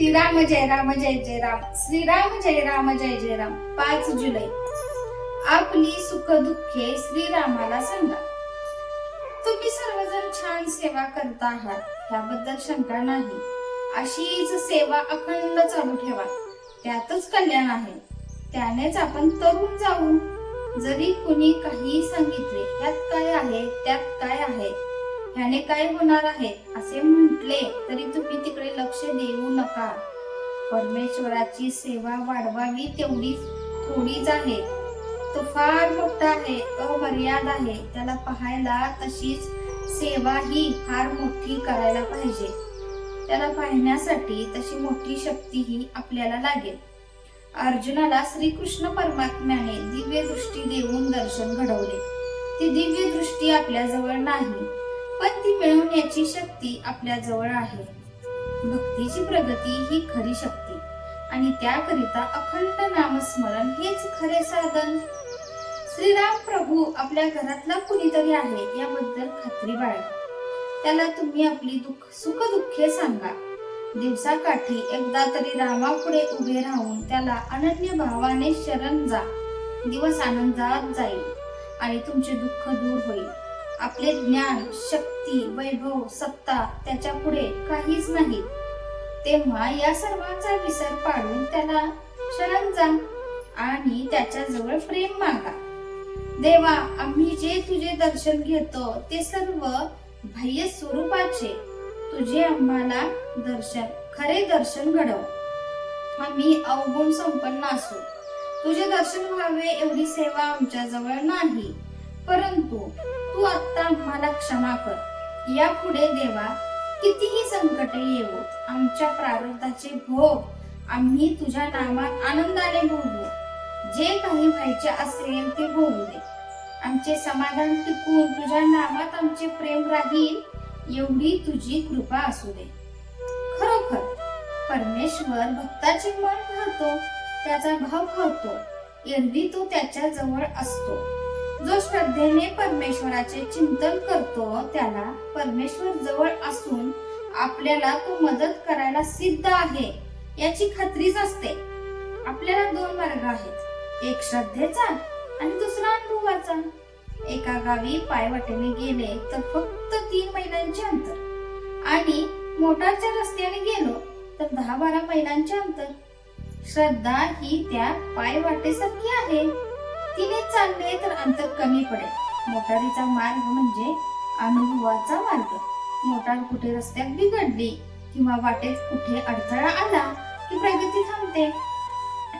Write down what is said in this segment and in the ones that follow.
श्रीराम जय राम जय जय राम. श्रीराम जय राम जय जय राम. पाच जुलै. आपली सुख दुःखे श्रीरामाला सांगा. तुम्ही सर्वजण छान सेवा करता आहात याबद्दल शंका नाही. अशीच सेवा अखंड चालू ठेवा. त्यातच कल्याण आहे. त्यानेच आपण तरुण जाऊ. जरी कुणी काही सांगितले त्यात काय आहे त्यात काय आहे? ह्याने काय होणार आहे? असे म्हटले तरी तुम्ही तिकडे लक्ष देऊ नका. परमेश्वराची सेवा वाढवावी तेवढी थोडीच आहे. तो फार मोठा आहे अमर्याद आहे. त्याला पाहायला तशीच सेवा ही फार मोठी करायला पाहिजे. त्याला पाहण्यासाठी तशी मोठी शक्ती ही आपल्याला लागेल. अर्जुनाला श्रीकृष्ण परमात्म्याने दिव्य दृष्टी देऊन दर्शन घडवले. ती दिव्य दृष्टी आपल्या जवळ नाही. पण ती मिळवण्याची शक्ती आपल्या जवळ आहे. भक्तीची प्रगती ही खरी शक्ती आणि त्याकरिता अखंड नामस्मरण हेच खरे साधन. श्रीराम प्रभू आपल्या घरातला कुणीतरी आहे याबद्दल खात्री बाळगा. त्याला तुम्ही आपली दुःख सुख दुःखे सांगा. दिवसाकाठी एकदा तरी रामापुढे उभे राहून त्याला अनन्य भावाने शरण जा. दिवस आनंदात जाईल आणि तुमचे दुःख दूर होईल. आपले ज्ञान शक्ती वैभव सत्ता त्याच्या पुढे काहीच नाही. तेव्हा या सर्वांचा विसर पाडून त्याला शरण जा आणि त्याच्याजवळ प्रेम मागा. देवा आम्ही जे तुझे दर्शन घेतो ते सर्व बाह्य स्वरूपाचे. तुझे आम्हाला दर्शन खरे दर्शन घडव. आम्ही अवगुण संपन्न असू. तुझे दर्शन व्हावे एवढी सेवा आमच्या जवळ नाही. परंतु तू आत्ता आम्हाला क्षमा कर. यापुढे देवा कितीही संकटे येवो आमच्या प्रारब्धाचे भोग आम्ही तुझ्या नामात आनंदाने भोगू. जे काही व्हायचे असेल ते होऊ दे. आमचे समाधान टिकून तुझ्या नामात आमचे प्रेम राहील एवढी तुझी कृपा असू दे. खरोखर परमेश्वर भक्ताचे मन भरतो त्याचा भाव भरतो एरवी तो त्याच्याजवळ असतो. जो श्रद्धेने परमेश्वराचे चिंतन करतो त्याला परमेश्वर जवळ असून आपल्याला तो मदत करायला सिद्ध आहे याची खात्रीच असते. आपल्याला दोन मार्ग आहेत. एक श्रद्धेचा आणि दुसरा अनुभवाचा. एका गावी पायवाटेने गेले तर फक्त तीन महिन्यांचे अंतर. आणि मोटारच्या रस्त्याने गेलो तर दहा बारा मैलांचे अंतर. श्रद्धा ही त्या पायवाटेसारखी आहे. तिने चालले तर अंतर कमी पडेल. मोटारीचा मार्ग म्हणजे अनुभवाचा मार्ग. मोटार कुठे रस्त्यात बिघडली किंवा वाटेत कुठे अडथळा आला की प्रगती थांबते.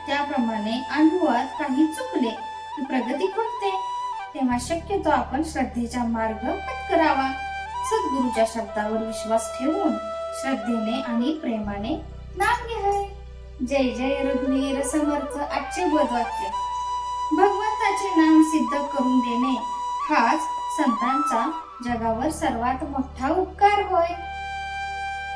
त्याप्रमाणे अनुभवात काही चुकले की प्रगती खुंटते तेव्हा शक्यतो आपण श्रद्धेचा मार्ग पत्करावा. सद्गुरूच्या शब्दावर विश्वास ठेवून श्रद्धेने आणि प्रेमाने नाम घ्यावे जय जय रघुवीर समर्थ आजचे बोधवाक्य भगवंताचे नाम सिद्ध करून देणे हाच संतांचा जगावर सर्वात मोठा उपकार होय.